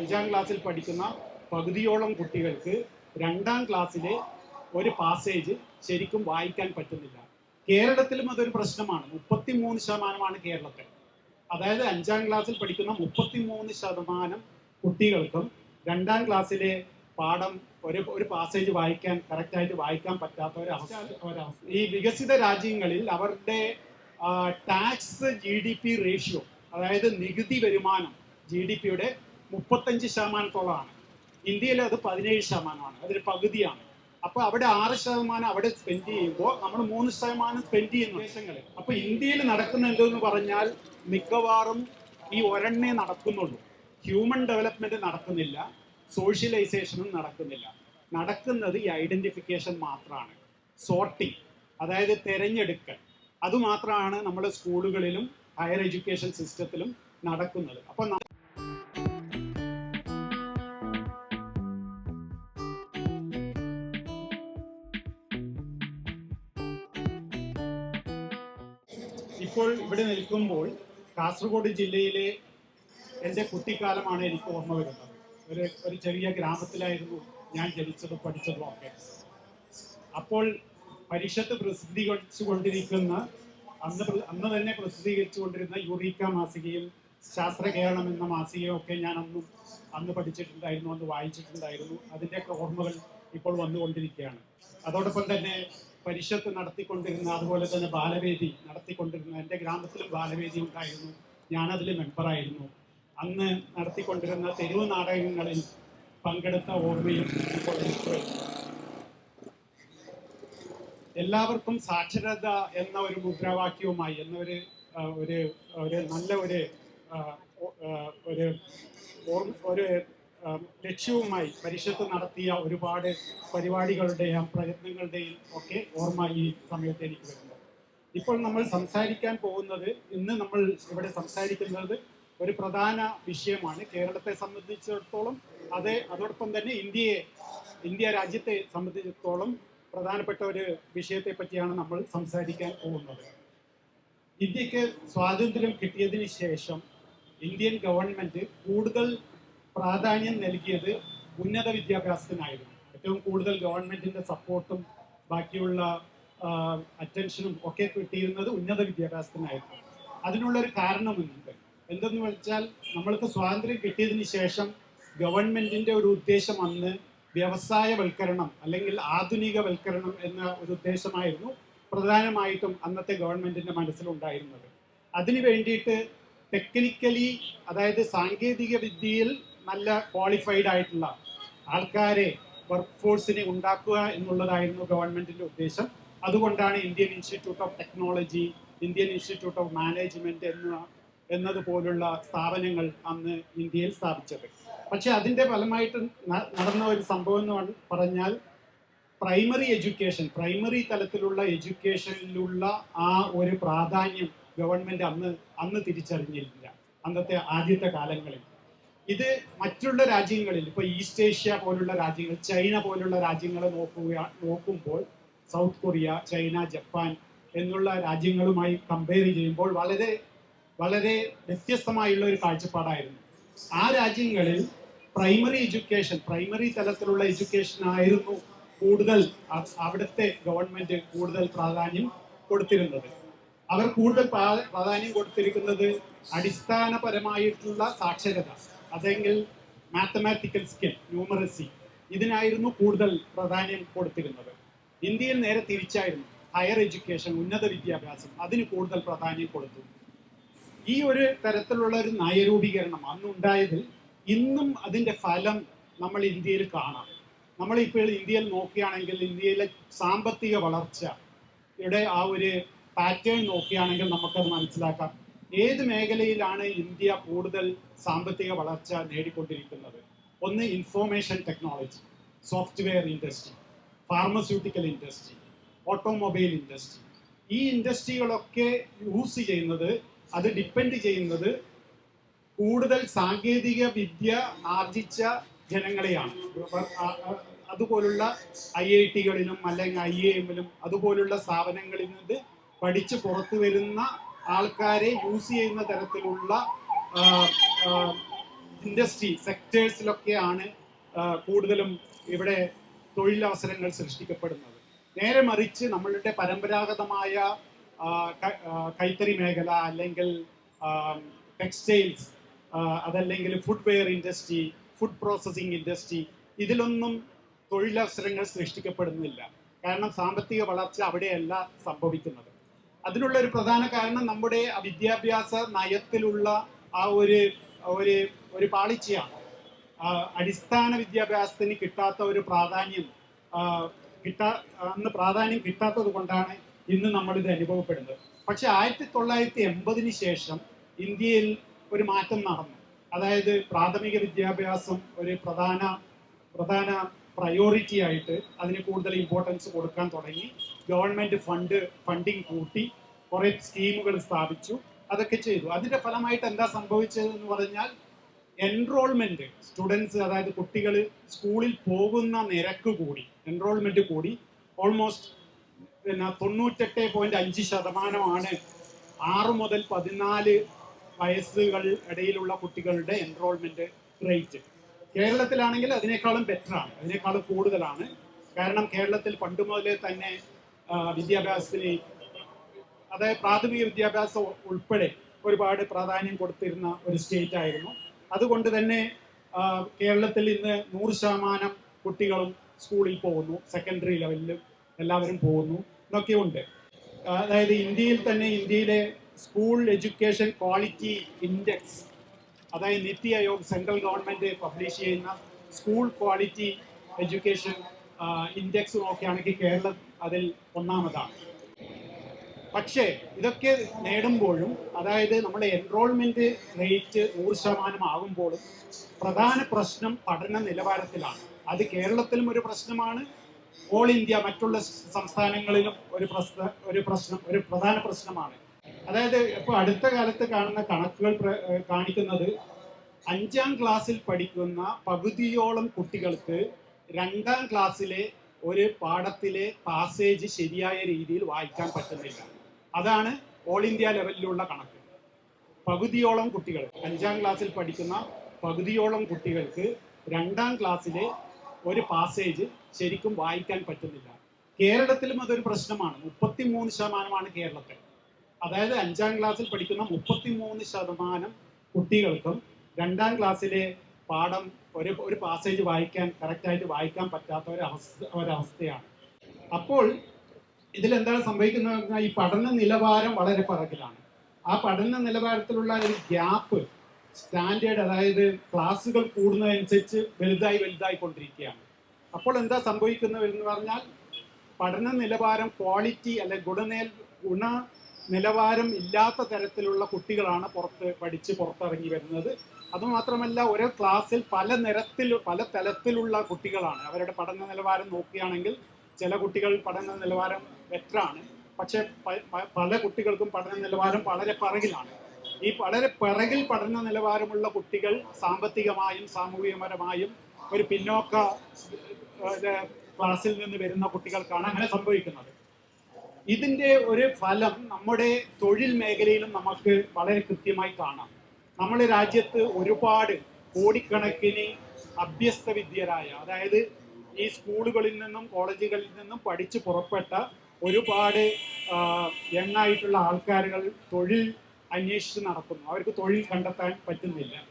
അഞ്ചാം ക്ലാസ്സിൽ പഠിക്കുന്ന പകുതിയോളം കുട്ടികൾക്ക് രണ്ടാം ക്ലാസ്സിലെ ഒരു പാസേജ് ശരിക്കും വായിക്കാൻ പറ്റുന്നില്ല. കേരളത്തിലും അതൊരു പ്രശ്നമാണ്. മുപ്പത്തി മൂന്ന് ശതമാനമാണ് കേരളത്തിൽ. അതായത് അഞ്ചാം ക്ലാസ്സിൽ പഠിക്കുന്ന മുപ്പത്തി മൂന്ന് ശതമാനം കുട്ടികൾക്കും രണ്ടാം ക്ലാസ്സിലെ പാഠം ഒരു ഒരു പാസേജ് വായിക്കാൻ കറക്റ്റായിട്ട് വായിക്കാൻ പറ്റാത്ത ഒരു ഒരവസ്ഥ. ഈ വികസിത രാജ്യങ്ങളിൽ അവരുടെ tax G D P ratio അതായത് നികുതി വരുമാനം ജി ഡി പിയുടെ മുപ്പത്തഞ്ച് ശതമാനത്തോളമാണ്. ഇന്ത്യയിൽ അത് പതിനേഴ് ശതമാനമാണ്. അതൊരു പകുതിയാണ്. അപ്പൊ അവിടെ ആറ് ശതമാനം അവിടെ സ്പെൻഡ് ചെയ്യുമ്പോൾ നമ്മൾ മൂന്ന് ശതമാനം സ്പെൻഡ് ചെയ്യുന്ന. ദേശങ്ങളിൽ അപ്പൊ ഇന്ത്യയിൽ നടക്കുന്ന എന്തെന്ന് പറഞ്ഞാൽ മിക്കവാറും ഈ ഒരെണ്ണേ നടക്കുന്നുള്ളൂ. ഹ്യൂമൻ ഡെവലപ്മെന്റ് നടക്കുന്നില്ല. സോഷ്യലൈസേഷനും നടക്കുന്നില്ല. നടക്കുന്നത് ഈ ഐഡന്റിഫിക്കേഷൻ മാത്രമാണ് സോർട്ടിങ് അതായത് തിരഞ്ഞെടുക്കൽ. അതുമാത്രമാണ് നമ്മുടെ സ്കൂളുകളിലും ഹയർ എഡ്യൂക്കേഷൻ സിസ്റ്റത്തിലും നടക്കുന്നത്. അപ്പൊ ഇവിടെ നിൽക്കുമ്പോൾ കാസർഗോഡ് ജില്ലയിലെ എന്റെ കുട്ടിക്കാലമാണ് എനിക്ക് ഓർമ്മ വരുന്നത്. ഒരു ഒരു ചെറിയ ഗ്രാമത്തിലായിരുന്നു ഞാൻ ജനിച്ചതും പഠിച്ചതും ഒക്കെ. അപ്പോൾ പരിഷത്ത് പ്രസിദ്ധീകരിച്ചു കൊണ്ടിരിക്കുന്ന അന്ന് അന്ന് തന്നെ പ്രസിദ്ധീകരിച്ചു കൊണ്ടിരുന്ന യുറീക്ക മാസികയും ശാസ്ത്ര കേരളം എന്ന മാസികയും ഒക്കെ ഞാൻ അന്നും അന്ന് പഠിച്ചിട്ടുണ്ടായിരുന്നു അന്ന് വായിച്ചിട്ടുണ്ടായിരുന്നു. അതിന്റെയൊക്കെ ഓർമ്മകൾ ഇപ്പോൾ വന്നുകൊണ്ടിരിക്കുകയാണ്. അതോടൊപ്പം തന്നെ പരിഷത്ത് നടത്തിക്കൊണ്ടിരുന്ന അതുപോലെ തന്നെ ബാലവേദി നടത്തിക്കൊണ്ടിരുന്ന എന്റെ ഗ്രാമത്തിലും ബാലവേദി ഉണ്ടായിരുന്നു. ഞാനതിൽ മെമ്പറായിരുന്നു അന്ന് നടത്തിക്കൊണ്ടിരുന്ന തെരുവ് നാടകങ്ങളിൽ പങ്കെടുത്ത ഓർമ്മയും എല്ലാവർക്കും സാക്ഷരത എന്ന ഒരു മുദ്രാവാക്യവുമായി എന്ന ഒരു ഒരു ഒരു നല്ല ഒരു ഒരു ഒരു ലക്ഷ്യവുമായി പരിഷത്ത് നടത്തിയ ഒരുപാട് പരിപാടികളുടെയും പ്രയത്നങ്ങളുടെയും ഒക്കെ ഓർമ്മ ഈ സമയത്ത് എനിക്ക് വരുന്നത് ഇപ്പോൾ നമ്മൾ സംസാരിക്കാൻ പോകുന്നത് ഇന്ന് നമ്മൾ ഇവിടെ സംസാരിക്കുന്നത് ഒരു പ്രധാന വിഷയമാണ്. കേരളത്തെ സംബന്ധിച്ചിടത്തോളം അത് അതോടൊപ്പം തന്നെ ഇന്ത്യയെ ഇന്ത്യ രാജ്യത്തെ സംബന്ധിച്ചിടത്തോളം പ്രധാനപ്പെട്ട ഒരു വിഷയത്തെ പറ്റിയാണ് നമ്മൾ സംസാരിക്കാൻ പോകുന്നത്. ഇന്ത്യയ്ക്ക് സ്വാതന്ത്ര്യം കിട്ടിയതിന് ശേഷം ഇന്ത്യൻ ഗവൺമെന്റ് കൂടുതൽ പ്രാധാന്യം നൽകിയത് ഉന്നത വിദ്യാഭ്യാസത്തിനായിരുന്നു. ഏറ്റവും കൂടുതൽ ഗവൺമെന്റിന്റെ സപ്പോർട്ടും ബാക്കിയുള്ള അറ്റൻഷനും ഒക്കെ കിട്ടിയിരുന്നത് ഉന്നത വിദ്യാഭ്യാസത്തിനായിരുന്നു. അതിനുള്ളൊരു കാരണമുണ്ട്. എന്തെന്ന് വെച്ചാൽ നമ്മൾക്ക് സ്വാതന്ത്ര്യം കിട്ടിയതിന് ശേഷം ഗവൺമെന്റിന്റെ ഒരു ഉദ്ദേശം അന്ന് വ്യവസായവൽക്കരണം അല്ലെങ്കിൽ ആധുനികവൽക്കരണം എന്ന ഒരു ഉദ്ദേശമായിരുന്നു പ്രധാനമായിട്ടും അന്നത്തെ ഗവൺമെന്റിന്റെ മനസ്സിലുണ്ടായിരുന്നത്. അതിനു വേണ്ടിയിട്ട് ടെക്നിക്കലി അതായത് സാങ്കേതിക വിദ്യയിൽ നല്ല ക്വാളിഫൈഡ് ആയിട്ടുള്ള ആൾക്കാരെ വർക്ക് ഫോഴ്സിനെ ഉണ്ടാക്കുക എന്നുള്ളതായിരുന്നു ഗവൺമെന്റിന്റെ ഉദ്ദേശം. അതുകൊണ്ടാണ് Indian institute of technology Indian institute of management എന്ന എന്നതുപോലുള്ള സ്ഥാപനങ്ങൾ അന്ന് ഇന്ത്യയിൽ സ്ഥാപിച്ചത്. പക്ഷെ അതിന്റെ ഫലമായിട്ട് നടന്ന ഒരു സംഭവം എന്ന് പറഞ്ഞാൽ പ്രൈമറി എഡ്യൂക്കേഷൻ പ്രൈമറി തലത്തിലുള്ള എഡ്യൂക്കേഷനിലുള്ള ആ ഒരു പ്രാധാന്യം ഗവൺമെന്റ് അന്ന് അന്ന് തിരിച്ചറിഞ്ഞില്ല. അന്നത്തെ ആദ്യത്തെ കാലങ്ങളിൽ. ഇത് മറ്റുള്ള രാജ്യങ്ങളിൽ ഇപ്പൊ ഈസ്റ്റ് ഏഷ്യ പോലുള്ള രാജ്യങ്ങൾ ചൈന പോലുള്ള രാജ്യങ്ങളെ നോക്കുക നോക്കുമ്പോൾ സൗത്ത് കൊറിയ ചൈന ജപ്പാൻ എന്നുള്ള രാജ്യങ്ങളുമായി കമ്പയർ ചെയ്യുമ്പോൾ വളരെ വളരെ വ്യത്യസ്തമായുള്ള ഒരു കാഴ്ചപ്പാടായിരുന്നു. ആ രാജ്യങ്ങളിൽ പ്രൈമറി എഡ്യൂക്കേഷൻ പ്രൈമറി തലത്തിലുള്ള എഡ്യൂക്കേഷൻ ആയിരുന്നു കൂടുതൽ അവിടുത്തെ ഗവൺമെന്റ് കൂടുതൽ പ്രാധാന്യം കൊടുത്തിരുന്നത്. അവർ കൂടുതൽ പ്രാധാന്യം കൊടുത്തിരിക്കുന്നത് അടിസ്ഥാനപരമായിട്ടുള്ള സാക്ഷരത അതെങ്കിൽ മാത്തമാറ്റിക്കൽ സ്കിൽ ന്യൂമറസി ഇതിനായിരുന്നു കൂടുതൽ പ്രാധാന്യം കൊടുത്തിരുന്നത്. ഇന്ത്യയിൽ നേരെ തിരിച്ചായിരുന്നു ഹയർ എഡ്യൂക്കേഷൻ ഉന്നത വിദ്യാഭ്യാസം അതിന് കൂടുതൽ പ്രാധാന്യം കൊടുത്തു. ഈ ഒരു തരത്തിലുള്ള ഒരു നയരൂപീകരണം അന്നുണ്ടായതിൽ ഇന്നും അതിന്റെ ഫലം നമ്മൾ ഇന്ത്യയിൽ കാണാം. നമ്മളിപ്പോൾ ഇന്ത്യയിൽ നോക്കുകയാണെങ്കിൽ ഇന്ത്യയിലെ സാമ്പത്തിക വളർച്ചയുടെ ആ ഒരു പാറ്റേൺ നോക്കുകയാണെങ്കിൽ നമുക്കത് മനസ്സിലാക്കാം. ഏത് മേഖലയിലാണ് ഇന്ത്യ കൂടുതൽ സാമ്പത്തിക വളർച്ച നേടിക്കൊണ്ടിരിക്കുന്നത്? ഒന്ന് information technology software industry pharmaceutical industry automobile industry ഈ ഇൻഡസ്ട്രികളൊക്കെ യൂസ് ചെയ്യുന്നത് അത് ഡിപ്പെൻഡ് ചെയ്യുന്നത് കൂടുതൽ സാങ്കേതിക വിദ്യ ആർജിച്ച ജനങ്ങളെയാണ്. അതുപോലുള്ള ഐ ഐ ടികളിലും അല്ലെങ്കിൽ ഐ എമ്മിലും അതുപോലുള്ള സ്ഥാപനങ്ങളിൽ നിന്ന് പഠിച്ച് പുറത്തു വരുന്ന ആൾക്കാരെ യൂസ് ചെയ്യുന്ന തരത്തിലുള്ള ഇൻഡസ്ട്രി സെക്ടേഴ്സിലൊക്കെയാണ് കൂടുതലും ഇവിടെ തൊഴിലവസരങ്ങൾ സൃഷ്ടിക്കപ്പെടുന്നത്. നേരെ മറിച്ച് നമ്മളുടെ പരമ്പരാഗതമായ കൈത്തറി മേഖല അല്ലെങ്കിൽ ടെക്സ്റ്റൈൽസ് അതല്ലെങ്കിൽ food wear industry food processing industry ഇതിലൊന്നും തൊഴിലവസരങ്ങൾ സൃഷ്ടിക്കപ്പെടുന്നില്ല. കാരണം സാമ്പത്തിക വളർച്ച അവിടെയല്ല സംഭവിക്കുന്നത്. അതിനുള്ള ഒരു പ്രധാന കാരണം നമ്മുടെ വിദ്യാഭ്യാസ നയത്തിലുള്ള ആ ഒരു ഒരു ഒരു പാളിച്ചയാണ്. അടിസ്ഥാന വിദ്യാഭ്യാസത്തിന് കിട്ടാത്ത ഒരു പ്രാധാന്യം കിട്ടാ അന്ന് പ്രാധാന്യം കിട്ടാത്തത് കൊണ്ടാണ് ഇന്ന് നമ്മളിത് അനുഭവപ്പെടുന്നത്. പക്ഷെ ആയിരത്തി തൊള്ളായിരത്തി എൺപതിന് ശേഷം ഇന്ത്യയിൽ ഒരു മാറ്റം നടന്നു. അതായത് പ്രാഥമിക വിദ്യാഭ്യാസം ഒരു പ്രധാന പ്രധാന പ്രയോറിറ്റി ആയിട്ട് അതിന് കൂടുതൽ ഇമ്പോർട്ടൻസ് കൊടുക്കാൻ തുടങ്ങി. ഗവൺമെന്റ് ഫണ്ട് ഫണ്ടിങ് കൂട്ടി കുറേ സ്കീമുകൾ സ്ഥാപിച്ചു. അതൊക്കെ ചെയ്തു. അതിന്റെ ഫലമായിട്ട് എന്താ സംഭവിച്ചതെന്ന് പറഞ്ഞാൽ എൻറോൾമെന്റ് സ്റ്റുഡൻസ് അതായത് കുട്ടികൾ സ്കൂളിൽ പോകുന്ന നിരക്ക് കൂടി എൻറോൾമെന്റ് കൂടി ഓൾമോസ്റ്റ് പിന്നെ തൊണ്ണൂറ്റെട്ട് പോയിന്റ് അഞ്ച് ശതമാനമാണ് ആറ് മുതൽ പതിനാല് വയസ്സുകൾ ഇടയിലുള്ള കുട്ടികളുടെ എൻറോൾമെന്റ് റേറ്റ് കേരളത്തിലാണെങ്കിൽ അതിനേക്കാളും ബെറ്ററാണ് അതിനേക്കാളും കൂടുതലാണ്. കാരണം കേരളത്തിൽ പണ്ട് മുതലേ തന്നെ വിദ്യാഭ്യാസത്തിന് അതായത് പ്രാഥമിക വിദ്യാഭ്യാസം ഉൾപ്പെടെ ഒരുപാട് പ്രാധാന്യം കൊടുത്തിരുന്ന ഒരു സ്റ്റേറ്റ് ആയിരുന്നു. അതുകൊണ്ട് തന്നെ കേരളത്തിൽ ഇന്ന് നൂറ് ശതമാനം കുട്ടികളും സ്കൂളിൽ പോകുന്നു. സെക്കൻഡറി ലെവലിലും എല്ലാവരും പോകുന്നു. എന്നൊക്കെ ഉണ്ട്. അതായത് ഇന്ത്യയിൽ തന്നെ ഇന്ത്യയിലെ സ്കൂൾ എഡ്യൂക്കേഷൻ ക്വാളിറ്റി ഇൻഡെക്സ് അതായത് NITI Aayog central government publish ചെയ്യുന്ന സ്കൂൾ ക്വാളിറ്റി എഡ്യൂക്കേഷൻ ഇൻഡെക്സ് നോക്കുകയാണെങ്കിൽ കേരളം അതിൽ ഒന്നാമതാണ്. പക്ഷേ ഇതൊക്കെ നേടുമ്പോഴും അതായത് നമ്മുടെ എൻറോൾമെന്റ് റേറ്റ് നൂറ് ശതമാനം ആകുമ്പോഴും പ്രധാന പ്രശ്നം പഠന നിലവാരത്തിലാണ്. അത് കേരളത്തിലും ഒരു പ്രശ്നമാണ് ഓൾ ഇന്ത്യ മറ്റുള്ള സംസ്ഥാനങ്ങളിലും ഒരു പ്രശ്ന ഒരു പ്രശ്നം ഒരു പ്രധാന പ്രശ്നമാണ്. അതായത് ഇപ്പോൾ അടുത്ത കാലത്ത് കാണുന്ന കണക്കുകൾ കാണിക്കുന്നത് അഞ്ചാം ക്ലാസ്സിൽ പഠിക്കുന്ന പകുതിയോളം കുട്ടികൾക്ക് രണ്ടാം ക്ലാസ്സിലെ ഒരു പാഠത്തിലെ പാസേജ് ശരിയായ രീതിയിൽ വായിക്കാൻ പറ്റുന്നില്ല. അതാണ് ഓൾ ഇന്ത്യ ലെവലിലുള്ള കണക്ക്. പകുതിയോളം കുട്ടികൾ അഞ്ചാം ക്ലാസ്സിൽ പഠിക്കുന്ന പകുതിയോളം കുട്ടികൾക്ക് രണ്ടാം ക്ലാസ്സിലെ ഒരു പാസേജ് ശരിക്കും വായിക്കാൻ പറ്റുന്നില്ല. കേരളത്തിലും അതൊരു പ്രശ്നമാണ്. മുപ്പത്തിമൂന്ന് ശതമാനമാണ് കേരളത്തിൽ. അതായത് അഞ്ചാം ക്ലാസ്സിൽ പഠിക്കുന്ന മുപ്പത്തിമൂന്ന് ശതമാനം കുട്ടികൾക്കും രണ്ടാം ക്ലാസ്സിലെ പാഠം ഒരു ഒരു പാസേജ് വായിക്കാൻ കറക്റ്റായിട്ട് വായിക്കാൻ പറ്റാത്ത ഒരു അവസ്ഥ ഒരവസ്ഥയാണ്. അപ്പോൾ ഇതിലെന്താണ് സംഭവിക്കുന്നത് ഈ പഠന നിലവാരം വളരെ പിറകിലാണ്. ആ പഠന നിലവാരത്തിലുള്ള ഒരു ഗ്യാപ്പ് സ്റ്റാൻഡേർഡ് അതായത് ക്ലാസ്സുകൾ കൂടുന്നതനുസരിച്ച് വലുതായി വലുതായി കൊണ്ടിരിക്കുകയാണ് അപ്പോൾ എന്താ സംഭവിക്കുന്നത് എന്ന് പറഞ്ഞാൽ പഠന നിലവാരം ക്വാളിറ്റി അല്ലെ ഗുണനേൽ ഗുണ നിലവാരം ഇല്ലാത്ത തരത്തിലുള്ള കുട്ടികളാണ് പുറത്ത് പഠിച്ച് പുറത്തിറങ്ങി വരുന്നത്. അതുമാത്രമല്ല ഓരോ ക്ലാസ്സിൽ പല നിരത്തിൽ പല തലത്തിലുള്ള കുട്ടികളാണ്. അവരുടെ പഠന നിലവാരം നോക്കുകയാണെങ്കിൽ ചില കുട്ടികൾ പഠന നിലവാരം ബെറ്ററാണ്. പക്ഷേ പല കുട്ടികൾക്കും പഠന നിലവാരം വളരെ പിറകിലാണ്. ഈ വളരെ പിറകിൽ പഠന നിലവാരമുള്ള കുട്ടികൾ സാമ്പത്തികമായും സാമൂഹികപരമായും ഒരു പിന്നോക്ക ക്ലാസ്സിൽ നിന്ന് വരുന്ന കുട്ടികൾക്കാണ് അങ്ങനെ സംഭവിക്കുന്നത്. ഇതിന്റെ ഒരു ഫലം നമ്മുടെ തൊഴിൽ മേഖലയിലും നമുക്ക് വളരെ കൃത്യമായി കാണാം. നമ്മുടെ രാജ്യത്ത് ഒരുപാട് കോടിക്കണക്കിന് അഭ്യസ്ത വിദ്യരായ അതായത് ഈ സ്കൂളുകളിൽ നിന്നും കോളേജുകളിൽ നിന്നും പഠിച്ച് പുറപ്പെട്ട ഒരുപാട് യങ്ങായിട്ടുള്ള ആൾക്കാരുകൾ തൊഴിൽ അന്വേഷിച്ച് നടക്കുന്നു. അവർക്ക് തൊഴിൽ കണ്ടെത്താൻ പറ്റുന്നില്ല.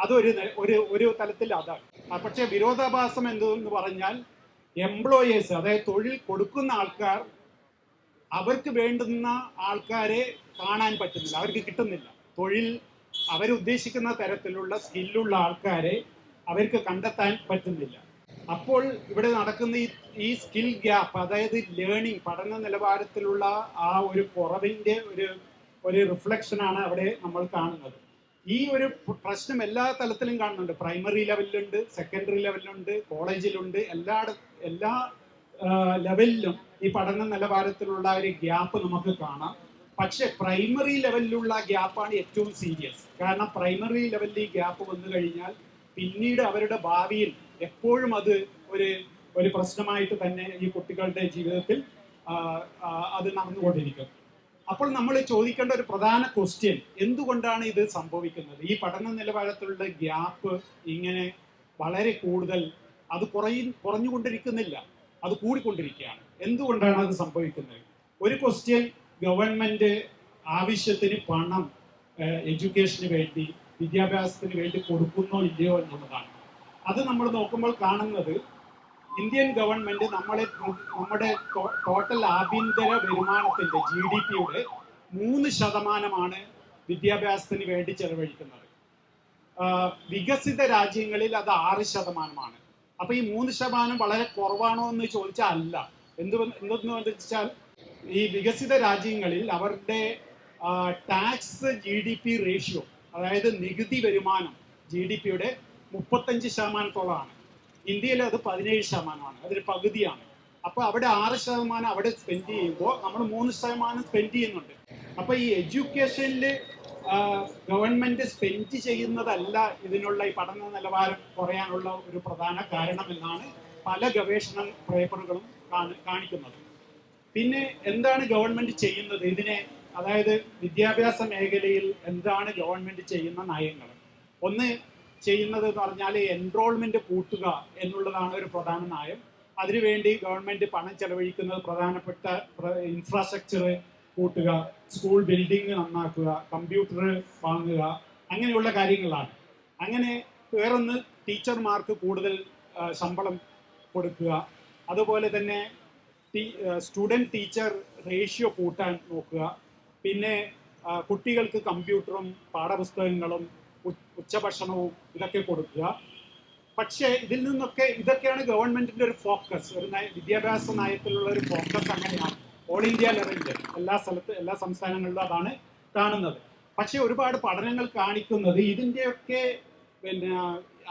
അതൊരു ഒരു ഒരു തലത്തിൽ അതാണ്. പക്ഷേ വിരോധാഭാസം എന്തെന്ന് പറഞ്ഞാൽ എംപ്ലോയേഴ്സ് അതായത് തൊഴിൽ കൊടുക്കുന്ന ആൾക്കാർ അവർക്ക് വേണ്ടുന്ന ആൾക്കാരെ കാണാൻ പറ്റുന്നില്ല അവർക്ക് കിട്ടുന്നില്ല. തൊഴിൽ അവരുദ്ദേശിക്കുന്ന തരത്തിലുള്ള സ്കില്ലുള്ള ആൾക്കാരെ അവർക്ക് കണ്ടെത്താൻ പറ്റുന്നില്ല. അപ്പോൾ ഇവിടെ നടക്കുന്ന ഈ ഈ സ്കിൽ ഗ്യാപ്പ് അതായത് ലേണിംഗ് പഠന നിലവാരത്തിലുള്ള ആ ഒരു കുറവിന്റെ ഒരു ഒരു റിഫ്ലക്ഷനാണ് അവിടെ നമ്മൾ കാണുന്നത്. ഈ ഒരു പ്രശ്നം എല്ലാ തലത്തിലും കാണുന്നുണ്ട്. പ്രൈമറി ലെവലിലുണ്ട് സെക്കൻഡറി ലെവലിലുണ്ട് കോളേജിലുണ്ട് എല്ലാ എല്ലാ ലെവലിലും ഈ പഠന നിലവാരത്തിലുള്ള ഒരു ഗ്യാപ്പ് നമുക്ക് കാണാം. പക്ഷെ പ്രൈമറി ലെവലിലുള്ള ഗ്യാപ്പാണ് ഏറ്റവും സീരിയസ് കാരണം പ്രൈമറി ലെവലിൽ ഈ ഗ്യാപ്പ് വന്നു കഴിഞ്ഞാൽ പിന്നീട് അവരുടെ ഭാവിയിൽ എപ്പോഴും അത് ഒരു ഒരു പ്രശ്നമായിട്ട് തന്നെ ഈ കുട്ടികളുടെ ജീവിതത്തിൽ അത് നടന്നുകൊണ്ടിരിക്കും. അപ്പോൾ നമ്മൾ ചോദിക്കേണ്ട ഒരു പ്രധാന ക്വസ്റ്റ്യൻ എന്തുകൊണ്ടാണ് ഇത് സംഭവിക്കുന്നത്? ഈ പഠന നിലവാരത്തിലുള്ള ഗ്യാപ്പ് ഇങ്ങനെ വളരെ കൂടുതൽ അത് കുറയും കുറഞ്ഞുകൊണ്ടിരിക്കുന്നില്ല. അത് കൂടിക്കൊണ്ടിരിക്കുകയാണ്. എന്തുകൊണ്ടാണ് അത് സംഭവിക്കുന്നത്? ഒരു ക്വസ്റ്റ്യൻ ഗവൺമെന്റ് ആവശ്യത്തിന് പണം എഡ്യൂക്കേഷന് വേണ്ടി വിദ്യാഭ്യാസത്തിന് വേണ്ടി കൊടുക്കുന്നോ ഇല്ലയോ എന്നുള്ളതാണ്. അത് നമ്മൾ നോക്കുമ്പോൾ കാണുന്നത് ഇന്ത്യൻ ഗവൺമെന്റ് നമ്മളെ നമ്മുടെ ടോട്ടൽ ആഭ്യന്തര വരുമാനത്തിന്റെ ജി ഡി പിയുടെ മൂന്ന് ശതമാനമാണ് വിദ്യാഭ്യാസത്തിന് വേണ്ടി ചെലവഴിക്കുന്നത്. വികസിത രാജ്യങ്ങളിൽ അത് ആറ് ശതമാനമാണ്. അപ്പൊ ഈ മൂന്ന് ശതമാനം വളരെ കുറവാണോ എന്ന് ചോദിച്ചാൽ അല്ല എന്ത് എന്തെന്ന് വെച്ചാൽ ഈ വികസിത രാജ്യങ്ങളിൽ അവരുടെ tax G D P ratio അതായത് നികുതി വരുമാനം ജി ഡി പിയുടെ മുപ്പത്തഞ്ച് ശതമാനത്തോളമാണ്. ഇന്ത്യയിൽ അത് പതിനേഴ് ശതമാനമാണ്. അതൊരു പകുതിയാണ്. അപ്പോൾ അവിടെ ആറ് ശതമാനം അവിടെ സ്പെൻഡ് ചെയ്യുമ്പോൾ നമ്മൾ മൂന്ന് ശതമാനം സ്പെൻഡ് ചെയ്യുന്നുണ്ട്. അപ്പോൾ ഈ എഡ്യൂക്കേഷനിൽ ഗവൺമെന്റ് സ്പെൻഡ് ചെയ്യുന്നതല്ല ഇതിനുള്ള ഈ പഠന നിലവാരം കുറയാനുള്ള ഒരു പ്രധാന കാരണമെന്നാണ് പല ഗവേഷണ പേപ്പറുകളും കാണി- കാണിക്കുന്നത്. പിന്നെ എന്താണ് ഗവൺമെന്റ് ചെയ്യുന്നത്? ഇതിനെ അതായത് വിദ്യാഭ്യാസ മേഖലയിൽ എന്താണ് ഗവൺമെന്റ് ചെയ്യുന്ന നയങ്ങൾ? ഒന്ന് ചെയ്യുന്നത് എന്ന് പറഞ്ഞാൽ എൻറോൾമെന്റ് കൂട്ടുക എന്നുള്ളതാണ് ഒരു പ്രധാന നയം. അതിനുവേണ്ടി ഗവൺമെന്റ് പണം ചെലവഴിക്കുന്നത് പ്രധാനപ്പെട്ട ഇൻഫ്രാസ്ട്രക്ചർ കൂട്ടുക സ്കൂൾ ബിൽഡിംഗ് നന്നാക്കുക കമ്പ്യൂട്ടർ വാങ്ങുക അങ്ങനെയുള്ള കാര്യങ്ങളാണ്. അങ്ങനെ വേറൊന്ന് ടീച്ചർമാർക്ക് കൂടുതൽ ശമ്പളം കൊടുക്കുക. അതുപോലെ തന്നെ സ്റ്റുഡന്റ് ടീച്ചർ റേഷ്യോ കൂട്ടാൻ നോക്കുക. പിന്നെ കുട്ടികൾക്ക് കമ്പ്യൂട്ടറും പാഠപുസ്തകങ്ങളും ഉച്ചഭക്ഷണവും ഇതൊക്കെ കൊടുക്കുക. പക്ഷേ ഇതിൽ നിന്നൊക്കെ ഇതൊക്കെയാണ് ഗവൺമെന്റിന്റെ ഒരു ഫോക്കസ് ഒരു വിദ്യാഭ്യാസ നയത്തിലുള്ള ഒരു ഫോക്കസ് അങ്ങനെയാണ്. ഓൾ ഇന്ത്യ ലെവലിൽ എല്ലാ സ്ഥലത്ത് എല്ലാ സംസ്ഥാനങ്ങളിലും അതാണ് കാണുന്നത്. പക്ഷേ ഒരുപാട് പഠനങ്ങൾ കാണിക്കുന്നത് ഇതിന്റെയൊക്കെ പിന്നെ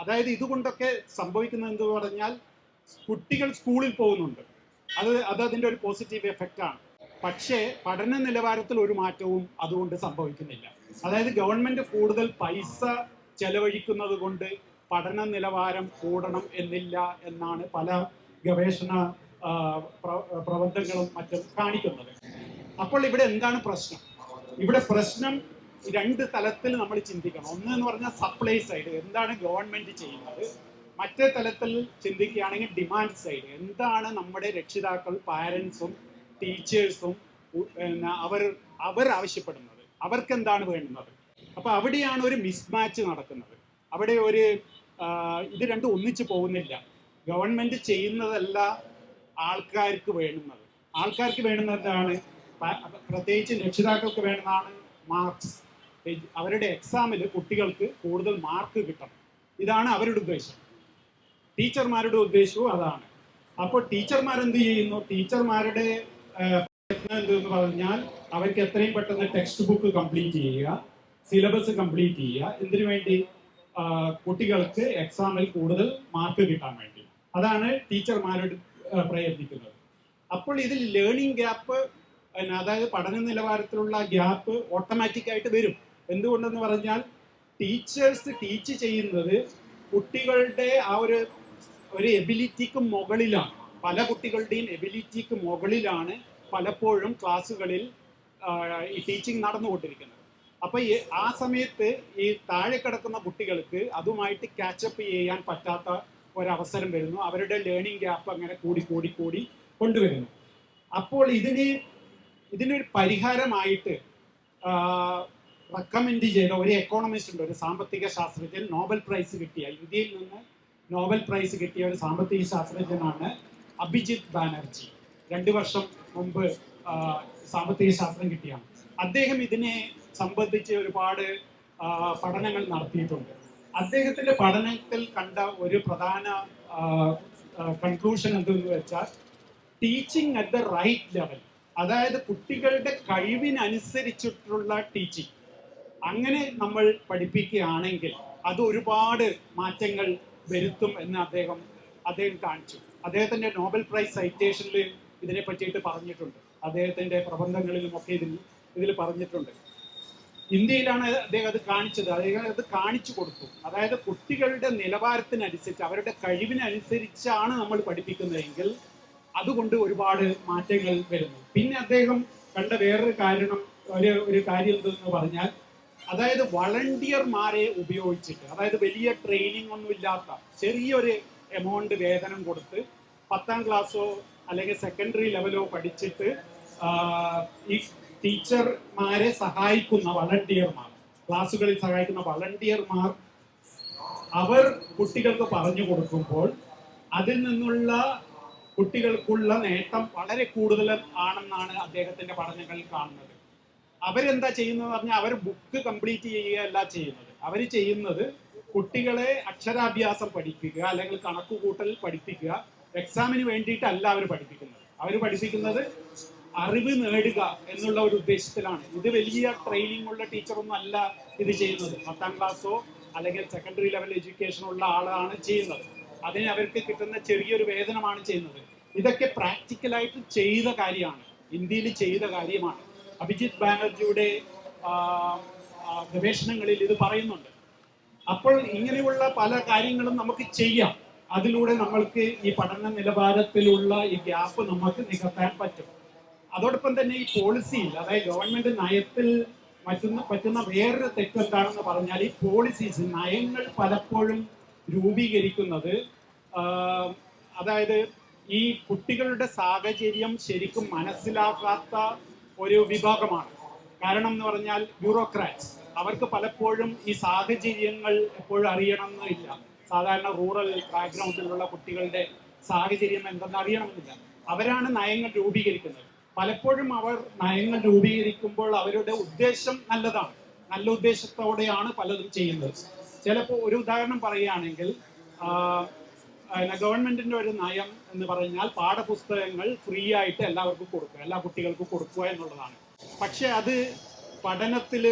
അതായത് ഇതുകൊണ്ടൊക്കെ സംഭവിക്കുന്നത് എന്ന് പറഞ്ഞാൽ കുട്ടികൾ സ്കൂളിൽ പോകുന്നുണ്ട്. അത് അത് അതിന്റെ ഒരു പോസിറ്റീവ് എഫക്റ്റ് ആണ്. പക്ഷേ പഠന നിലവാരത്തിൽ ഒരു മാറ്റവും അതുകൊണ്ട് സംഭവിക്കുന്നില്ല. അതായത് ഗവൺമെന്റ് കൂടുതൽ പൈസ ചെലവഴിക്കുന്നത് കൊണ്ട് പഠന നിലവാരം കൂടണം എന്നില്ല എന്നാണ് പല ഗവേഷണ പ്രബന്ധങ്ങളും മറ്റും കാണിക്കുന്നത്. അപ്പോൾ ഇവിടെ എന്താണ് പ്രശ്നം? ഇവിടെ പ്രശ്നം രണ്ട് തലത്തിൽ നമ്മൾ ചിന്തിക്കണം. ഒന്ന് എന്ന് പറഞ്ഞാൽ സപ്ലൈ സൈഡ് എന്താണ് ഗവൺമെന്റ് ചെയ്യുന്നത്? മറ്റേ തലത്തിൽ ചിന്തിക്കുകയാണെങ്കിൽ ഡിമാൻഡ് സൈഡ് എന്താണ് നമ്മുടെ രക്ഷിതാക്കൾ പാരൻസും ടീച്ചേഴ്സും അവർ അവർ ആവശ്യപ്പെടുന്നത്? അവർക്ക് എന്താണ് വേണ്ടുന്നത്? അപ്പൊ അവിടെയാണ് ഒരു മിസ്മാച്ച് നടക്കുന്നത്. അവിടെ ഒരു ഇത് രണ്ടും ഒന്നിച്ചു പോകുന്നില്ല. ഗവൺമെന്റ് ചെയ്യുന്നതല്ല ആൾക്കാർക്ക് വേണ്ടുന്നത്. ആൾക്കാർക്ക് വേണ്ടുന്നത് എന്താണ് പ്രത്യേകിച്ച് രക്ഷിതാക്കൾക്ക് വേണ്ടതാണ് മാർക്സ് അവരുടെ എക്സാമിൽ കുട്ടികൾക്ക് കൂടുതൽ മാർക്ക് കിട്ടണം. ഇതാണ് അവരുടെ ഉദ്ദേശം. ടീച്ചർമാരുടെ ഉദ്ദേശവും അതാണ്. അപ്പോൾ ടീച്ചർമാർ എന്ത് ചെയ്യുന്നു? ടീച്ചർമാരുടെ എന്തെന്ന് പറഞ്ഞാൽ അവർക്ക് എത്രയും പെട്ടെന്ന് ടെക്സ്റ്റ് ബുക്ക് കംപ്ലീറ്റ് ചെയ്യുക സിലബസ് കംപ്ലീറ്റ് ചെയ്യുക. എന്തിനു വേണ്ടി? കുട്ടികൾക്ക് എക്സാമിൽ കൂടുതൽ മാർക്ക് കിട്ടാൻ വേണ്ടി. അതാണ് ടീച്ചർമാരോട് പ്രയത്നിക്കുന്നത്. അപ്പോൾ ഇതിൽ ലേണിംഗ് ഗ്യാപ്പ് അതായത് പഠന നിലവാരത്തിലുള്ള ഗ്യാപ്പ് ഓട്ടോമാറ്റിക് ആയിട്ട് വരും. എന്തുകൊണ്ടെന്ന് പറഞ്ഞാൽ ടീച്ചേഴ്സ് ടീച്ച് ചെയ്യുന്നത് കുട്ടികളുടെ ആ ഒരു ഒരു എബിലിറ്റിക്ക് മുകളിലാണ്. പല കുട്ടികളുടെയും എബിലിറ്റിക്ക് മുകളിലാണ് പലപ്പോഴും ക്ലാസ്സുകളിൽ ഈ ടീച്ചിങ് നടന്നുകൊണ്ടിരിക്കുന്നത്. അപ്പൊ ഈ- ആ സമയത്ത് ഈ താഴെ കിടക്കുന്ന കുട്ടികൾക്ക് അതുമായിട്ട് ക്യാച്ചപ്പ് ചെയ്യാൻ പറ്റാത്ത ഒരവസരം വരുന്നു. അവരുടെ ലേണിംഗ് ഗ്യാപ്പ് അങ്ങനെ കൂടി കൂടി കൂടി കൊണ്ടുവരുന്നു. അപ്പോൾ ഇതിന് ഇതിനൊരു പരിഹാരമായിട്ട് റെക്കമെൻഡ് ചെയ്ത ഒരു എക്കോണമിസ്റ്റ് ഉണ്ട്. ഒരു സാമ്പത്തിക ശാസ്ത്രജ്ഞൻ നോബൽ പ്രൈസ് കിട്ടിയ ഇന്ത്യയിൽ നിന്ന് നോബൽ പ്രൈസ് കിട്ടിയ ഒരു സാമ്പത്തിക ശാസ്ത്രജ്ഞനാണ് അഭിജിത് ബാനർജി. രണ്ട് വർഷം മുമ്പ് സാമ്പത്തിക ശാസ്ത്രം കിട്ടിയാണ്. അദ്ദേഹം ഇതിനെ സംബന്ധിച്ച് ഒരുപാട് പഠനങ്ങൾ നടത്തിയിട്ടുണ്ട്. അദ്ദേഹത്തിന്റെ പഠനത്തിൽ കണ്ട ഒരു പ്രധാന കൺക്ലൂഷൻ എന്തെന്ന് വെച്ചാൽ teaching at the right level അതായത് കുട്ടികളുടെ കഴിവിനനുസരിച്ചിട്ടുള്ള ടീച്ചിങ് അങ്ങനെ നമ്മൾ പഠിപ്പിക്കുകയാണെങ്കിൽ അത് ഒരുപാട് മാറ്റങ്ങൾ വരുത്തും എന്ന് അദ്ദേഹം അദ്ദേഹം കാണിച്ചു. അദ്ദേഹത്തിന്റെ നോബൽ പ്രൈസ് സൈറ്റേഷനിൽ ഇതിനെ പറ്റിയിട്ട് പറഞ്ഞിട്ടുണ്ട്. അദ്ദേഹത്തിന്റെ പ്രബന്ധങ്ങളിലും ഒക്കെ ഇതിൽ ഇതിൽ പറഞ്ഞിട്ടുണ്ട്. ഇന്ത്യയിലാണ് അദ്ദേഹം അത് കാണിച്ചത്. അദ്ദേഹം അത് കാണിച്ചു കൊടുത്തു. അതായത് കുട്ടികളുടെ നിലവാരത്തിനനുസരിച്ച് അവരുടെ കഴിവിനനുസരിച്ചാണ് നമ്മൾ പഠിപ്പിക്കുന്നതെങ്കിൽ അതുകൊണ്ട് ഒരുപാട് മാറ്റങ്ങൾ വരുന്നു. പിന്നെ അദ്ദേഹം കണ്ട വേറൊരു കാരണം ഒരു ഒരു കാര്യം എന്തെന്ന് പറഞ്ഞാൽ അതായത് വളണ്ടിയർമാരെ ഉപയോഗിച്ചിട്ട് അതായത് വലിയ ട്രെയിനിങ് ഒന്നും ഇല്ലാത്ത ചെറിയൊരു എമൗണ്ട് വേതനം കൊടുത്ത് പത്താം ക്ലാസ്സോ അല്ലെങ്കിൽ സെക്കൻഡറി ലെവലോ പഠിച്ചിട്ട് ഈ ടീച്ചർമാരെ സഹായിക്കുന്ന വളണ്ടിയർമാർ ക്ലാസ്സുകളിൽ സഹായിക്കുന്ന വളണ്ടിയർമാർ അവർ കുട്ടികൾക്ക് പറഞ്ഞു കൊടുക്കുമ്പോൾ അതിൽ നിന്നുള്ള കുട്ടികൾക്കുള്ള നേട്ടം വളരെ കൂടുതൽ ആണെന്നാണ് അദ്ദേഹത്തിന്റെ പഠനങ്ങളിൽ കാണുന്നത്. അവരെന്താ ചെയ്യുന്നത് പറഞ്ഞാൽ അവർ ബുക്ക് കംപ്ലീറ്റ് ചെയ്യുകയല്ല ചെയ്യുന്നത്. അവർ ചെയ്യുന്നത് കുട്ടികളെ അക്ഷരാഭ്യാസം പഠിപ്പിക്കുക അല്ലെങ്കിൽ കണക്കുകൂട്ടൽ പഠിപ്പിക്കുക എക്സാമിന് വേണ്ടിയിട്ടല്ല അവർ പഠിപ്പിക്കുന്നത്. അവർ പഠിപ്പിക്കുന്നത് അറിവ് നേടുക എന്നുള്ള ഒരു ഉദ്ദേശത്തിലാണ്. ഇത് വലിയ ട്രെയിനിങ് ഉള്ള ടീച്ചറൊന്നും അല്ല ഇത് ചെയ്യുന്നത്. പത്താം ക്ലാസ്സോ അല്ലെങ്കിൽ സെക്കൻഡറി ലെവൽ എഡ്യൂക്കേഷൻ ഉള്ള ആളാണ് ചെയ്യുന്നത്. അതിന് അവർക്ക് കിട്ടുന്ന ചെറിയൊരു വേതനമാണ് ചെയ്യുന്നത്. ഇതൊക്കെ പ്രാക്ടിക്കലായിട്ട് ചെയ്ത കാര്യമാണ്. ഇന്ത്യയിൽ ചെയ്ത കാര്യമാണ്. അഭിജിത് ബാനർജിയുടെ ഗവേഷണങ്ങളിൽ ഇത് പറയുന്നുണ്ട്. അപ്പോൾ ഇങ്ങനെയുള്ള പല കാര്യങ്ങളും നമുക്ക് ചെയ്യാം. അതിലൂടെ നമ്മൾക്ക് ഈ പഠന നിലവാരത്തിലുള്ള ഈ ഗ്യാപ്പ് നമുക്ക് നികത്താൻ പറ്റും. അതോടൊപ്പം തന്നെ ഈ പോളിസിയിൽ അതായത് ഗവൺമെന്റ് നയത്തിൽ പറ്റുന്ന പറ്റുന്ന വേറൊരു തെറ്റ് എന്താണെന്ന് പറഞ്ഞാൽ ഈ പോളിസീസ് നയങ്ങൾ പലപ്പോഴും രൂപീകരിക്കുന്നത് അതായത് ഈ കുട്ടികളുടെ സാഹചര്യം ശരിക്കും മനസ്സിലാക്കാത്ത ഒരു വിഭാഗമാണ്. കാരണം എന്ന് പറഞ്ഞാൽ ബ്യൂറോക്രാറ്റ്സ് അവർക്ക് പലപ്പോഴും ഈ സാഹചര്യങ്ങൾ എപ്പോഴും അറിയണമെന്നില്ല സാധാരണ റൂറൽ ബാക്ക്ഗ്രൗണ്ടിലുള്ള കുട്ടികളുടെ സാഹചര്യം എന്തെന്ന് അറിയണമെന്നില്ല. അവരാണ് നയങ്ങൾ രൂപീകരിക്കുന്നത്. പലപ്പോഴും അവർ നയങ്ങൾ രൂപീകരിക്കുമ്പോൾ അവരുടെ ഉദ്ദേശം നല്ലതാണ്. നല്ല ഉദ്ദേശത്തോടെയാണ് പലതും ചെയ്യുന്നത്. ചിലപ്പോൾ ഒരു ഉദാഹരണം പറയുകയാണെങ്കിൽ ഗവൺമെന്റിന്റെ ഒരു നയം എന്ന് പറഞ്ഞാൽ പാഠപുസ്തകങ്ങൾ ഫ്രീ ആയിട്ട് എല്ലാവർക്കും കൊടുക്കുക എല്ലാ കുട്ടികൾക്കും കൊടുക്കുക എന്നുള്ളതാണ്. പക്ഷെ അത് പഠനത്തിൽ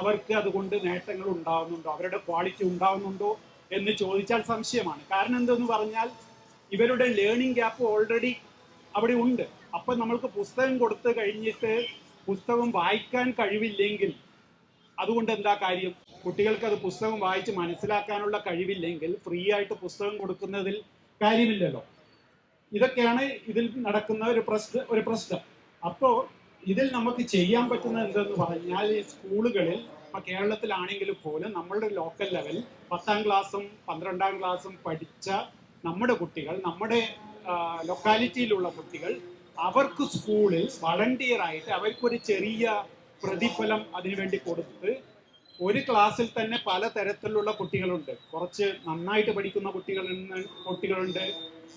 അവർക്ക് അതുകൊണ്ട് നേട്ടങ്ങൾ ഉണ്ടാവുന്നുണ്ടോ അവരുടെ ക്വാളിറ്റി ഉണ്ടാവുന്നുണ്ടോ എന്ന് ചോദിച്ചാൽ സംശയമാണ്. കാരണം എന്തെന്ന് പറഞ്ഞാൽ ഇവരുടെ ലേണിംഗ് ഗ്യാപ്പ് ഓൾറെഡി അവിടെ ഉണ്ട്. അപ്പൊ നമ്മൾക്ക് പുസ്തകം കൊടുത്തു കഴിഞ്ഞിട്ട് പുസ്തകം വായിക്കാൻ കഴിവില്ലെങ്കിൽ അതുകൊണ്ട് എന്താ കാര്യം? കുട്ടികൾക്ക് അത് പുസ്തകം വായിച്ച് മനസ്സിലാക്കാനുള്ള കഴിവില്ലെങ്കിൽ ഫ്രീ ആയിട്ട് പുസ്തകം കൊടുക്കുന്നതിൽ കാര്യമില്ലല്ലോ. ഇതൊക്കെയാണ് ഇതിൽ നടക്കുന്ന ഒരു പ്രശ്ന ഒരു പ്രശ്നം. അപ്പോൾ ഇതിൽ നമുക്ക് ചെയ്യാൻ പറ്റുന്നത് എന്തെന്ന് പറഞ്ഞാൽ സ്കൂളുകളിൽ ഇപ്പൊ കേരളത്തിലാണെങ്കിൽ പോലും നമ്മളുടെ ലോക്കൽ ലെവൽ പത്താം ക്ലാസ്സും പന്ത്രണ്ടാം ക്ലാസ്സും പഠിച്ച നമ്മുടെ കുട്ടികൾ നമ്മുടെ ലൊക്കാലിറ്റിയിലുള്ള കുട്ടികൾ അവർക്ക് സ്കൂളിൽ വളണ്ടിയർ ആയിട്ട് അവർക്കൊരു ചെറിയ പ്രതിഫലം അതിനുവേണ്ടി കൊടുത്ത് ഒരു ക്ലാസ്സിൽ തന്നെ പല തരത്തിലുള്ള കുട്ടികളുണ്ട്. കുറച്ച് നന്നായിട്ട് പഠിക്കുന്ന കുട്ടികളുണ്ട് കുട്ടികളുണ്ട്.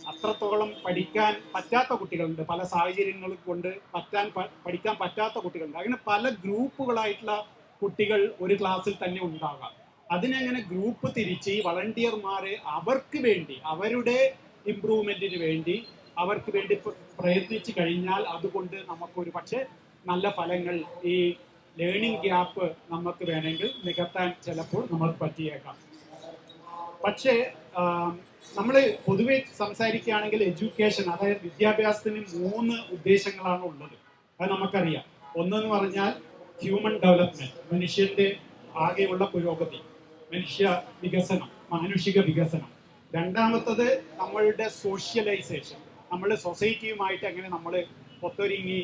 അത്രത്തോളം പഠിക്കാൻ പറ്റാത്ത കുട്ടികളുണ്ട്. പല സാഹചര്യങ്ങൾ കൊണ്ട് പറ്റാൻ പഠിക്കാൻ പറ്റാത്ത കുട്ടികളുണ്ട്. അങ്ങനെ പല ഗ്രൂപ്പുകളായിട്ടുള്ള കുട്ടികൾ ഒരു ക്ലാസ്സിൽ തന്നെ ഉണ്ടാകാം. അതിനങ്ങനെ ഗ്രൂപ്പ് തിരിച്ച് ഈ വളണ്ടിയർമാരെ അവർക്ക് വേണ്ടി അവരുടെ ഇമ്പ്രൂവ്മെന്റിന് വേണ്ടി അവർക്ക് വേണ്ടി പ്രയത്നിച്ചു കഴിഞ്ഞാൽ അതുകൊണ്ട് നമുക്കൊരു പക്ഷേ നല്ല ഫലങ്ങൾ ഈ ലേണിംഗ് ഗ്യാപ്പ് നമുക്ക് വേണമെങ്കിൽ നികത്താൻ ചിലപ്പോൾ നമുക്ക് പറ്റിയേക്കാം. പക്ഷേ നമ്മൾ പൊതുവെ സംസാരിക്കുകയാണെങ്കിൽ എഡ്യൂക്കേഷൻ അതായത് വിദ്യാഭ്യാസത്തിന് മൂന്ന് ഉദ്ദേശങ്ങളാണ് ഉള്ളത്. അത് നമുക്കറിയാം. ഒന്നെന്ന് പറഞ്ഞാൽ ഹ്യൂമൻ ഡെവലപ്മെന്റ് മനുഷ്യന്റെ ആകെയുള്ള പുരോഗതി മനുഷ്യ വികസനം മാനുഷിക വികസനം. രണ്ടാമത്തത് നമ്മളുടെ സോഷ്യലൈസേഷൻ നമ്മുടെ സൊസൈറ്റിയുമായിട്ട് എങ്ങനെ നമ്മൾ ഒത്തൊരുങ്ങി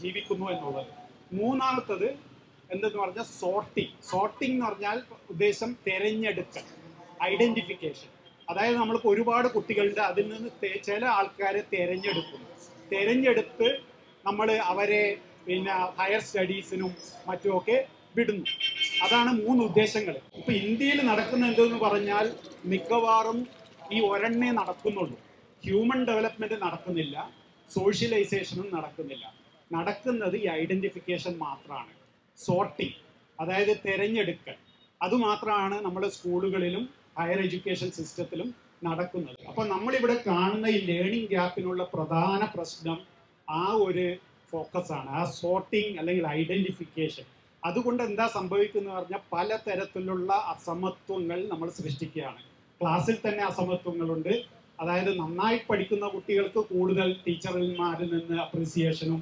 ജീവിക്കുന്നു എന്നുള്ളത്. മൂന്നാമത്തത് എന്തെന്ന് പറഞ്ഞാൽ സോർട്ടിങ് സോർട്ടിങ് എന്ന് പറഞ്ഞാൽ ഉദ്ദേശം തിരഞ്ഞെടുക്കൽ ഐഡന്റിഫിക്കേഷൻ അതായത് നമ്മൾക്ക് ഒരുപാട് കുട്ടികളുടെ അതിൽ നിന്ന് ചില ആൾക്കാരെ തിരഞ്ഞെടുക്കുന്നു. തിരഞ്ഞെടുത്ത് നമ്മൾ അവരെ പിന്നെ ഹയർ സ്റ്റഡീസിനും മറ്റുമൊക്കെ വിടുന്നു. അതാണ് മൂന്ന് ഉദ്ദേശങ്ങൾ ഇപ്പം ഇന്ത്യയിൽ നടക്കുന്ന എന്തെന്ന് പറഞ്ഞാൽ മിക്കവാറും ഈ ഒരെണ്ണേ നടക്കുന്നുള്ളൂ. ഹ്യൂമൻ ഡെവലപ്മെന്റ് നടക്കുന്നില്ല സോഷ്യലൈസേഷനും നടക്കുന്നില്ല. നടക്കുന്നത് ഈ ഐഡന്റിഫിക്കേഷൻ മാത്രമാണ് സോർട്ടിങ് അതായത് തിരഞ്ഞെടുക്കൽ. അതുമാത്രമാണ് നമ്മുടെ സ്കൂളുകളിലും ഹയർ എഡ്യൂക്കേഷൻ സിസ്റ്റത്തിലും നടക്കുന്നത്. അപ്പൊ നമ്മളിവിടെ കാണുന്ന ഈ ലേണിംഗ് ഗ്യാപ്പിനുള്ള പ്രധാന പ്രശ്നം ആ ഒരു ഫോക്കസ് ആണ്. ആ സോർട്ടിങ് അല്ലെങ്കിൽ ഐഡന്റിഫിക്കേഷൻ അതുകൊണ്ട് എന്താ സംഭവിക്കുന്നത് പറഞ്ഞാൽ പല പലതരത്തിലുള്ള അസമത്വങ്ങൾ നമ്മൾ സൃഷ്ടിക്കുകയാണ്. ക്ലാസ്സിൽ തന്നെ അസമത്വങ്ങളുണ്ട്. അതായത് നന്നായി പഠിക്കുന്ന കുട്ടികൾക്ക് കൂടുതൽ ടീച്ചർമാരിൽ നിന്ന് അപ്രീസിയേഷനും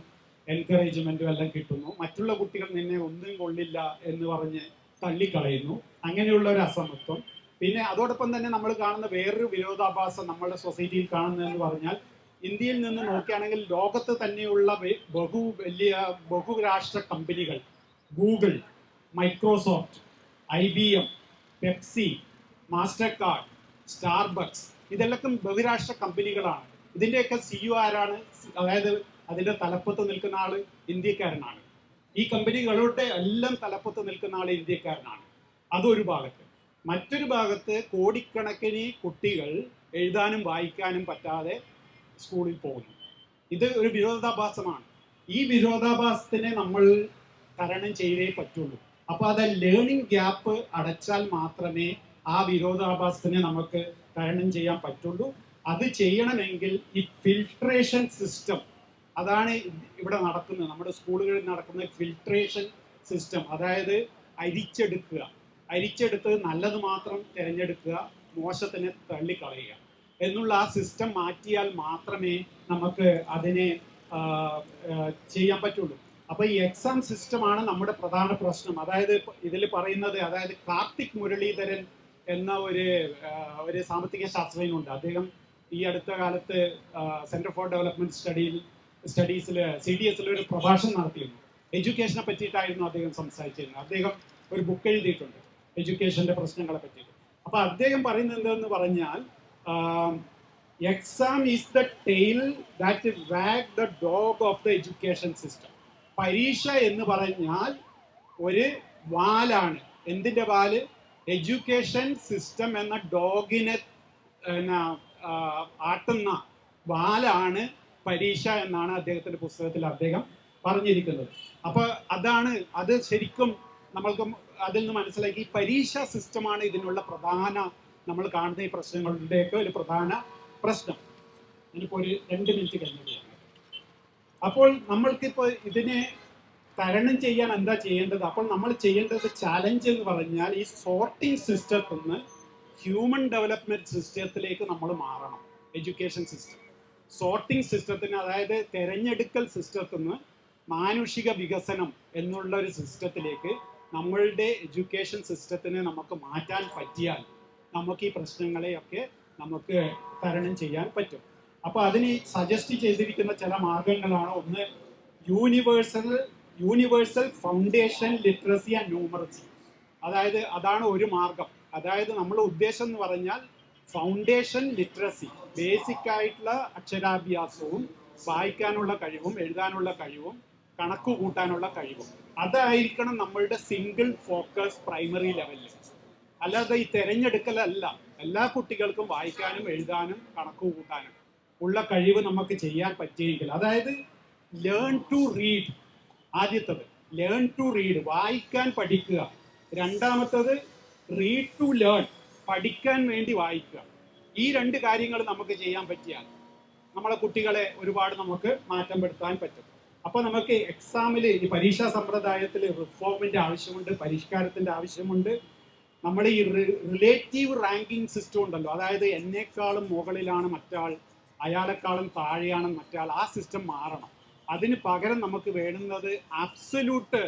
എൻകറേജ്മെന്റും എല്ലാം കിട്ടുന്നു. മറ്റുള്ള കുട്ടികൾ നിന്നെ ഒന്നും കൊള്ളില്ല എന്ന് പറഞ്ഞ് തള്ളിക്കളയുന്നു. അങ്ങനെയുള്ള ഒരു അസമത്വം. പിന്നെ അതോടൊപ്പം തന്നെ നമ്മൾ കാണുന്ന വേറൊരു വിരോധാഭാസം നമ്മുടെ സൊസൈറ്റിയിൽ കാണുന്നതെന്ന് പറഞ്ഞാൽ ഇന്ത്യയിൽ നിന്ന് നോക്കുകയാണെങ്കിൽ ലോകത്ത് തന്നെയുള്ള ബഹു വലിയ ബഹുരാഷ്ട്ര കമ്പനികൾ Google Microsoft I B M Pepsi Mastercard Starbucks ഇതെല്ലാം ബഹുരാഷ്ട്ര കമ്പനികളാണ്. ഇതിന്റെയൊക്കെ സിഇഒ ആരാണ്? അതായത് അതിന്റെ തലപ്പത്ത് നിൽക്കുന്ന ആൾ ഇന്ത്യക്കാരനാണ്. ഈ കമ്പനികളുടെ എല്ലാം തലപ്പത്ത് നിൽക്കുന്ന ആൾ ഇന്ത്യക്കാരനാണ്. അതൊരു ഭാഗത്ത്. മറ്റൊരു ഭാഗത്ത് കോടിക്കണക്കിന് കുട്ടികൾ എഴുതാനും വായിക്കാനും പറ്റാതെ സ്കൂളിൽ പോകുന്നു. ഇത് ഒരു വിരോധാഭാസമാണ്. ഈ വിരോധാഭാസത്തിനെ നമ്മൾ തരണം ചെയ്തേ പറ്റുള്ളൂ. അപ്പോൾ അത് ലേണിംഗ് ഗ്യാപ്പ് അടച്ചാൽ മാത്രമേ ആ വിരോധാഭാസത്തിനെ നമുക്ക് തരണം ചെയ്യാൻ പറ്റുള്ളൂ. അത് ചെയ്യണമെങ്കിൽ ഈ ഫിൽട്രേഷൻ സിസ്റ്റം അതാണ് ഇവിടെ നടക്കുന്നത്. നമ്മുടെ സ്കൂളുകളിൽ നടക്കുന്ന ഫിൽട്രേഷൻ സിസ്റ്റം അതായത് അരിച്ചെടുക്കുക. അരിച്ചെടുത്ത് നല്ലത് മാത്രം തിരഞ്ഞെടുക്കുക മോശത്തിനെ തള്ളിക്കളയുക എന്നുള്ള ആ സിസ്റ്റം മാറ്റിയാൽ മാത്രമേ നമുക്ക് അതിനെ ചെയ്യാൻ പറ്റുള്ളൂ. അപ്പോൾ ഈ എക്സാം സിസ്റ്റമാണ് നമ്മുടെ പ്രധാന പ്രശ്നം. അതായത് ഇതിൽ പറയുന്നത് അതായത് കാർത്തിക് മുരളീധരൻ എന്ന ഒരു ഒരു സാമ്പത്തിക ശാസ്ത്രജ്ഞനുണ്ട്. അദ്ദേഹം ഈ അടുത്ത കാലത്ത് സെന്റർ ഫോർ ഡെവലപ്മെന്റ് സ്റ്റഡിയിൽ സ്റ്റഡീസിൽ സി ഡി എസിൽ ഒരു പ്രഭാഷണം നടത്തിയിരുന്നു. എഡ്യൂക്കേഷനെ പറ്റിയിട്ടായിരുന്നു അദ്ദേഹം സംസാരിച്ചിരുന്നത്. അദ്ദേഹം ഒരു ബുക്ക് എഴുതിയിട്ടുണ്ട് എഡ്യൂക്കേഷന്റെ പ്രശ്നങ്ങളെ പറ്റിയിട്ട്. അപ്പൊ അദ്ദേഹം പറയുന്നത് എന്തെന്ന് പറഞ്ഞാൽ exam is the tail that wag the dog of the education system പരീക്ഷ എന്ന് പറഞ്ഞാൽ ഒരു വാലാണ്. എന്തിന്റെ വാൽ? എഡ്യൂക്കേഷൻ സിസ്റ്റം എന്ന ഡോഗിനെ എന്നാ, ആട്ടുന്ന വാലാണ് പരീക്ഷ എന്നാണ് അദ്ദേഹത്തിന്റെ പുസ്തകത്തിൽ അദ്ദേഹം പറഞ്ഞിരിക്കുന്നത്. അപ്പോൾ അതാണ് അത് ശരിക്കും നമ്മൾക്ക് അതിൽ നിന്ന് മനസ്സിലാക്കി പരീക്ഷ സിസ്റ്റമാണ് ഇതിനുള്ള പ്രധാന നമ്മൾ കാണുന്ന ഈ പ്രശ്നങ്ങളുടെയൊക്കെ ഒരു പ്രധാന പ്രശ്നം. ഒരു രണ്ട് മിനിറ്റ് കഴിഞ്ഞിട്ടാണ് അപ്പോൾ നമ്മൾക്കിപ്പോൾ ഇതിനെ തരണം ചെയ്യാൻ എന്താ ചെയ്യേണ്ടത്? അപ്പോൾ നമ്മൾ ചെയ്യേണ്ടത് ചാലഞ്ച് എന്ന് പറഞ്ഞാൽ ഈ സോർട്ടിംഗ് സിസ്റ്റത്തിൽ നിന്ന് ഹ്യൂമൻ ഡെവലപ്മെന്റ് സിസ്റ്റത്തിലേക്ക് നമ്മൾ മാറണം. എഡ്യൂക്കേഷൻ സിസ്റ്റം സോർട്ടിംഗ് സിസ്റ്റത്തിന് അതായത് തെരഞ്ഞെടുക്കൽ സിസ്റ്റത്തിൽ നിന്ന് മാനുഷിക വികസനം എന്നുള്ള ഒരു സിസ്റ്റത്തിലേക്ക് നമ്മളുടെ എഡ്യൂക്കേഷൻ സിസ്റ്റത്തിനെ നമുക്ക് മാറ്റാൻ പറ്റിയാൽ നമുക്ക് ഈ പ്രശ്നങ്ങളെയൊക്കെ നമുക്ക് തരണം ചെയ്യാൻ പറ്റും. അപ്പോൾ അതിന് സജസ്റ്റ് ചെയ്തിരിക്കുന്ന ചില മാർഗങ്ങളാണ് ഒന്ന് universal universal foundation literacy and numeracy അതായത് അതാണ് ഒരു മാർഗം. അതായത് നമ്മുടെ ഉദ്ദേശം എന്ന് പറഞ്ഞാൽ ഫൗണ്ടേഷൻ ലിറ്ററസി ബേസിക് ആയിട്ടുള്ള അക്ഷരാഭ്യാസവും വായിക്കാനുള്ള കഴിവും എഴുതാനുള്ള കഴിവും കണക്ക് കൂട്ടാനുള്ള കഴിവും. അതായിരിക്കണം നമ്മളുടെ സിംഗിൾ ഫോക്കസ് പ്രൈമറി ലെവലിൽ അല്ലാതെ ഈ തിരഞ്ഞെടുക്കലല്ല. എല്ലാ കുട്ടികൾക്കും വായിക്കാനും എഴുതാനും കണക്ക് കൂട്ടാനും ഉള്ള കഴിവ് നമുക്ക് ചെയ്യാൻ പറ്റിയെങ്കിൽ അതായത് ലേൺ ടു റീഡ് ആദ്യത്തത് ലേൺ ടു റീഡ് വായിക്കാൻ പഠിക്കുക. രണ്ടാമത്തത് റീഡ് ടു ലേൺ പഠിക്കാൻ വേണ്ടി വായിക്കുക. ഈ രണ്ട് കാര്യങ്ങൾ നമുക്ക് ചെയ്യാൻ പറ്റിയാൽ നമ്മളെ കുട്ടികളെ ഒരുപാട് നമുക്ക് മാറ്റം പെടുത്താൻ പറ്റും. അപ്പോൾ നമുക്ക് എക്സാമിൽ ഈ പരീക്ഷാ സമ്പ്രദായത്തിൽ റിഫോമിന്റെ ആവശ്യമുണ്ട് പരിഷ്കാരത്തിന്റെ ആവശ്യമുണ്ട്. നമ്മൾ ഈ റിലേറ്റീവ് റാങ്കിങ് സിസ്റ്റം ഉണ്ടല്ലോ അതായത് എന്നെക്കാളും മുകളിലാണ് മറ്റാൾ അയാളെക്കാളും താഴെയാണ് മറ്റാൾ ആ സിസ്റ്റം മാറണം. അതിന് പകരം നമുക്ക് വേണ്ടുന്നത് അബ്സല്യൂട്ട്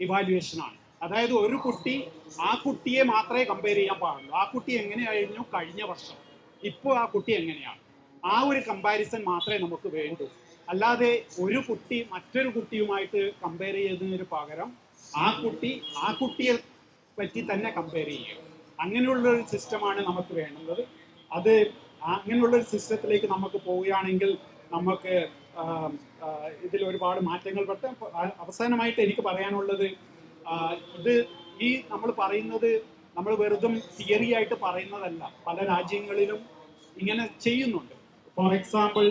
ഇവാലുവേഷനാണ് അതായത് ഒരു കുട്ടി ആ കുട്ടിയെ മാത്രമേ കമ്പയർ ചെയ്യാൻ പാടുള്ളൂ. ആ കുട്ടി എങ്ങനെയായിരുന്നു കഴിഞ്ഞ വർഷം? ഇപ്പോൾ ആ കുട്ടി എങ്ങനെയാണ്? ആ ഒരു കമ്പാരിസൺ മാത്രമേ നമുക്ക് വേണ്ടൂ. അല്ലാതെ ഒരു കുട്ടി മറ്റൊരു കുട്ടിയുമായിട്ട് കമ്പയർ ചെയ്യുന്നതിന് പകരം ആ കുട്ടി ആ കുട്ടിയെ പറ്റി തന്നെ കമ്പയർ ചെയ്യുക. അങ്ങനെയുള്ള ഒരു സിസ്റ്റമാണ് നമുക്ക് വേണ്ടുന്നത്. അത് അങ്ങനെയുള്ള ഒരു സിസ്റ്റത്തിലേക്ക് നമുക്ക് പോവുകയാണെങ്കിൽ നമുക്ക് ഇതിൽ ഒരുപാട് മാറ്റങ്ങൾ പെട്ട് അവസാനമായിട്ട് എനിക്ക് പറയാനുള്ളത് ഇത് ഈ നമ്മൾ പറയുന്നത് നമ്മൾ വെറുതും തിയറി ആയിട്ട് പറയുന്നതല്ല. പല രാജ്യങ്ങളിലും ഇങ്ങനെ ചെയ്യുന്നുണ്ട്. ഫോർ എക്സാമ്പിൾ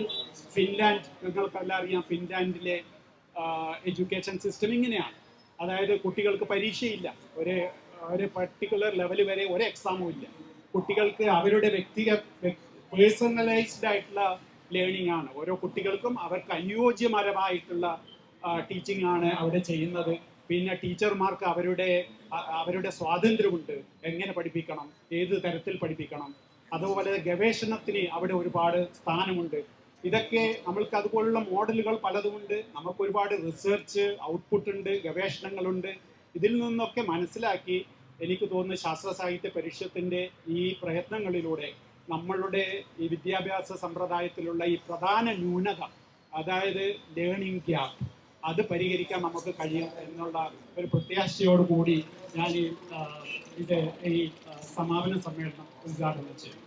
ഫിൻലാൻഡ് നിങ്ങൾക്കെല്ലാം അറിയാം ഫിൻലാൻഡിലെ എഡ്യൂക്കേഷൻ സിസ്റ്റം ഇങ്ങനെയാണ്. അതായത് കുട്ടികൾക്ക് പരീക്ഷയില്ല. ഒരു ഒരു പർട്ടിക്കുലർ ലെവൽ വരെ ഒരു എക്സാമും ഇല്ല. കുട്ടികൾക്ക് അവരുടെ വ്യക്തിഗത പേഴ്സണലൈസ്ഡ് ആയിട്ടുള്ള ലേണിംഗ് ആണ്. ഓരോ കുട്ടികൾക്കും അവർക്ക് അനുയോജ്യപരമായിട്ടുള്ള ടീച്ചിങ് ആണ് അവിടെ ചെയ്യുന്നത്. പിന്നെ ടീച്ചർമാർക്ക് അവരുടെ അവരുടെ സ്വാതന്ത്ര്യമുണ്ട്. എങ്ങനെ പഠിപ്പിക്കണം? ഏത് തരത്തിൽ പഠിപ്പിക്കണം? അതുപോലെ ഗവേഷണത്തിന് അവിടെ ഒരുപാട് സ്ഥാനമുണ്ട്. ഇതൊക്കെ നമ്മൾക്ക് അതുപോലുള്ള മോഡലുകൾ പലതുമുണ്ട്. നമുക്ക് ഒരുപാട് റിസർച്ച് ഔട്ട്പുട്ട് ഉണ്ട് ഗവേഷണങ്ങളുണ്ട്. ഇതിൽ നിന്നൊക്കെ മനസ്സിലാക്കി എനിക്ക് തോന്നുന്നു ശാസ്ത്ര സാഹിത്യ പരിഷത്തിന്റെ ഈ പ്രയത്നങ്ങളിലൂടെ നമ്മളുടെ ഈ വിദ്യാഭ്യാസ സമ്പ്രദായത്തിലുള്ള ഈ പ്രധാന ന്യൂനത അതായത് ലേണിംഗ് ഗ്യാപ്പ് അത് പരിഹരിക്കാൻ നമുക്ക് കഴിയും എന്നുള്ള ഒരു പ്രത്യാശയോടുകൂടി ഞാൻ ഈ ഇത് ഈ സമാപന സമ്മേളനം ഉദ്ഘാടനം ചെയ്യും